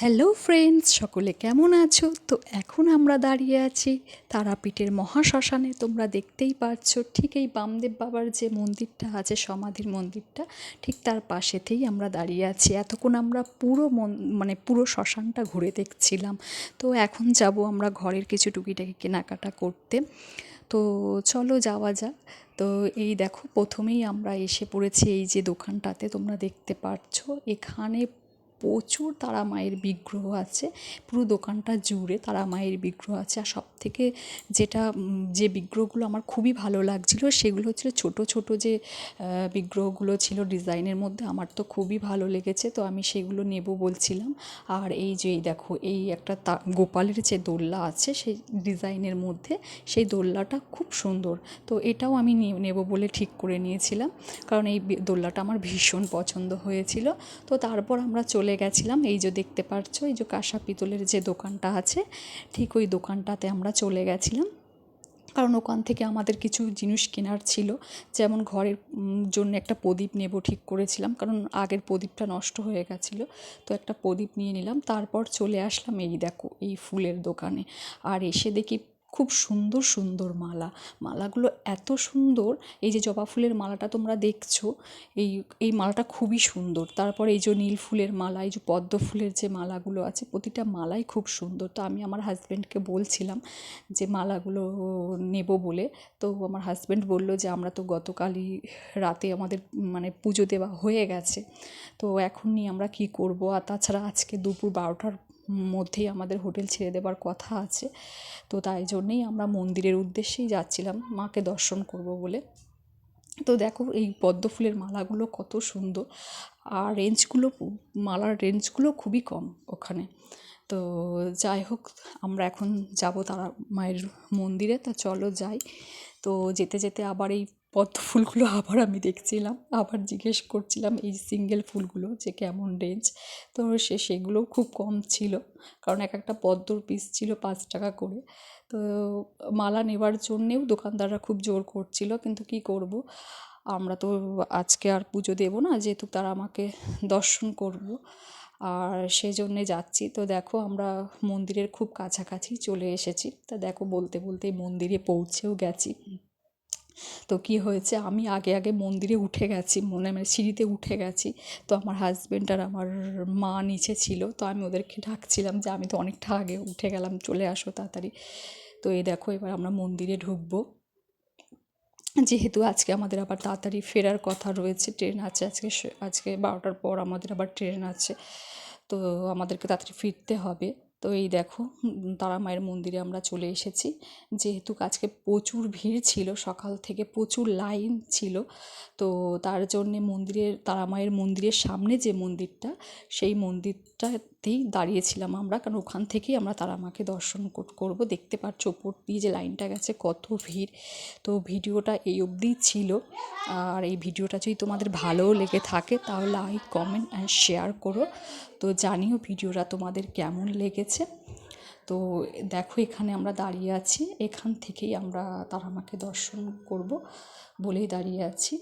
Hello friends সকলে কেমন আছো? তো এখন আমরা দাঁড়িয়ে আছি তারাপীঠের মহাশ্মশানে। তোমরা দেখতেই পাচ্ছ ঠিক এই বামদেব বাবার যে মন্দিরটা আছে, সমাধির মন্দিরটা, ঠিক তার পাশেতেই আমরা দাঁড়িয়ে আছি। এতক্ষণ আমরা পুরো মন মানে পুরো শ্মশানটা ঘুরে দেখছিলাম। তো এখন যাব আমরা ঘরের কিছু টুকিটাকি কেনাকাটা করতে। তো চলো যাওয়া যাক। তো এই দেখো, প্রথমেই আমরা এসে পড়েছি এই যে দোকানটাতে, তোমরা দেখতে পাচ্ছ এখানে প্রচুর তারা মায়ের বিগ্রহ আছে। পুরো দোকানটা জুড়ে তারা মায়ের বিগ্রহ আছে। আর সব থেকে যেটা যে বিগ্রহগুলো আমার খুবই ভালো লাগছিল, সেগুলো হচ্ছিল ছোট ছোট যে বিগ্রহগুলো ছিল ডিজাইনের মধ্যে, আমার তো খুবই ভালো লেগেছে। তো আমি সেগুলো নেব বলছিলাম। আর এই যে, এই দেখো, এই একটা তা, গোপালের যে দোল্লা আছে, সেই ডিজাইনের মধ্যে, সেই দোল্লাটা খুব সুন্দর। তো এটাও আমি নেব বলে ঠিক করে নিয়েছিলাম। কারণ এই দোল্লাটা আমার ভীষণ পছন্দ হয়েছিল। তো তারপর আমরা চলে গেছিলাম। এই যে দেখতে পাচ্ছ এই যে কাঁসা পিতলের যে দোকানটা আছে, ঠিক ওই দোকানটাতে আমরা চলে গেছিলাম। কারণ ওখান থেকে আমাদের কিছু জিনিস কেনার ছিল। যেমন ঘরের জন্য একটা প্রদীপ নেব ঠিক করেছিলাম। কারণ আগের প্রদীপটা নষ্ট হয়ে গেছিল। তো একটা প্রদীপ নিয়ে নিলাম। তারপর চলে আসলাম এই দেখো, এই ফুলের দোকানে। আর এসে দেখি খুব সুন্দর সুন্দর মালা। মালাগুলো এত সুন্দর, এই যে জবা ফুলের মালাটা তোমরা দেখছ, এই এই মালাটা খুবই সুন্দর। তারপর এই যে নীল ফুলের মালা, এই যে পদ্ম ফুলের যে মালাগুলো আছে, প্রতিটা মালাই খুব সুন্দর। তো আমি আমার হাজব্যান্ডকে বলছিলাম যে মালাগুলো নেব বলে। তো আমার হাজব্যান্ড বলল যে, আমরা তো গতকালই রাতে আমাদের মানে পুজো দেওয়া হয়ে গেছে। তো এখন নিয়ে আমরা কি করব? আর তাছাড়া আজকে দুপুর বারোটার মধ্যেই আমাদের হোটেল ছেড়ে দেবার কথা আছে। তো তাই জন্যেই আমরা মন্দিরের উদ্দেশ্যেই যাচ্ছিলাম মাকে দর্শন করব বলে। তো দেখো এই পদ্ম ফুলের মালাগুলো কত সুন্দর। আর রেঞ্জগুলো মালার রেঞ্জগুলো খুবই কম ওখানে। তো যাই হোক, আমরা এখন যাব তারা মায়ের মন্দিরে। তো চলো যাই। তো যেতে যেতে আবার এই পদ্ম ফুলগুলো আবার আমি দেখছিলাম, আবার জিজ্ঞেস করছিলাম এই সিঙ্গেল ফুলগুলো যে কেমন রেঞ্জ তো সে, সেগুলোও খুব কম ছিল, কারণ এক একটা পদ্মর পিস ছিল পাঁচ টাকা করে। তো মালা নেবার জন্যেও দোকানদাররা খুব জোর করছিল, কিন্তু কি করব? আমরা তো আজকে আর পুজো দেবো না, যেহেতু তারা আমাকে দর্শন করব। আর সেই জন্যে যাচ্ছি। তো দেখো আমরা মন্দিরের খুব কাছাকাছি চলে এসেছি। তা দেখো বলতে বলতে মন্দিরে পৌঁছেও গেছি। তো কি হয়েছে? আমি আগে আগে মন্দিরে উঠে গেছি, মনে মানে সিঁড়িতে উঠে গেছি। তো আমার হাজব্যান্ড আর আমার মা নিচে ছিল, তো আমি ওদেরকে ডাকছিলাম যে, আমি তো অনেকটা আগে উঠে গেলাম, চলে আসো তাড়াতাড়ি। তো এই দেখো, এবার আমরা মন্দিরে ঢুকবো। যেহেতু আজকে আমাদের আবার তাড়াতাড়ি ফেরার কথা রয়েছে, ট্রেন আছে, আজকে আজকে বারোটার পর আমাদের আবার ট্রেন আছে। তো আমাদেরকে তাড়াতাড়ি ফিরতে হবে। তো এই দেখো তারা মায়ের মন্দিরে আমরা চলে এসেছি। যেহেতু আজকে প্রচুর ভিড় ছিল, সকাল থেকে প্রচুর লাইন ছিল, তো তার জন্যে মন্দিরের, তারা মায়ের মন্দিরের সামনে যে মন্দিরটা, সেই মন্দিরটাতেই দাঁড়িয়েছিলাম আমরা, কারণ ওখান থেকেই আমরা তারা মাকে দর্শন কর- করব। দেখতে পাচ্ছ ওপর দিয়ে যে লাইনটা গেছে, কত ভিড়। তো ভিডিওটা এই অবধিই ছিল। আর এই ভিডিওটা যদি তোমাদের ভালোও লেগে থাকে, তাহলে লাইক, কমেন্ট অ্যান্ড শেয়ার করো। তো জানিও ভিডিওটা তোমাদের কেমন লেগেছে। তো দেখো এখানে আমরা দাঁড়িয়ে আছি। এখান থেকেই আমরা তারা মাকে দর্শন করব বলেই দাঁড়িয়ে আছি।